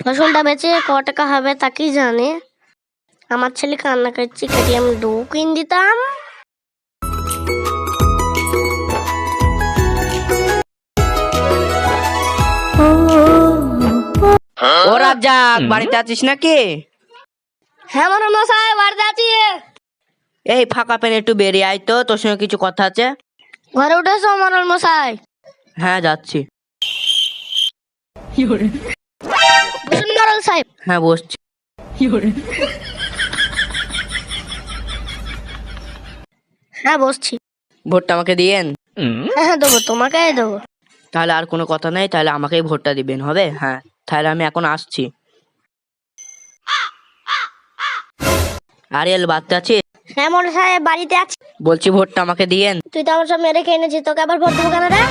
ফসলটা বেচে ক টাকা হবে তা কি জানে? আমার ছেলে কান্না করছে আমি ডু কিন দিতাম। ও রাজ্জাক বাড়িতে আছিস নাকি? হ্যাঁ মনে মশাই বাড়িতে আছি। এই ফাঁকা পেন একটু বেরিয়ে আয় তো তোর সঙ্গে কিছু কথা আছে। ঘরে উঠেছো মরল মশাই হ্যাঁ যাচ্ছি। সাহেব? হ্যাঁ বসছি। হ্যাঁ বসছি। ভোটটা আমাকে দিয়েন? হ্যাঁ হ্যাঁ দেবো তোমাকে দেবো। তাহলে আর কোনো কথা নেই তাহলে আমাকেই ভোটটা দিবেন হবে? হ্যাঁ তাহলে আমি এখন আসছি। আরিয়াল বাচ্চা আছিস? হ্যাঁ মরল সাহেব বাড়িতে আছি। বলছি ভোটটা আমাকে দিয়েন। তুই তো আমার সব মেরে খেয়ে এনেছিস তোকে আবার ভোট দেবো কেন রে?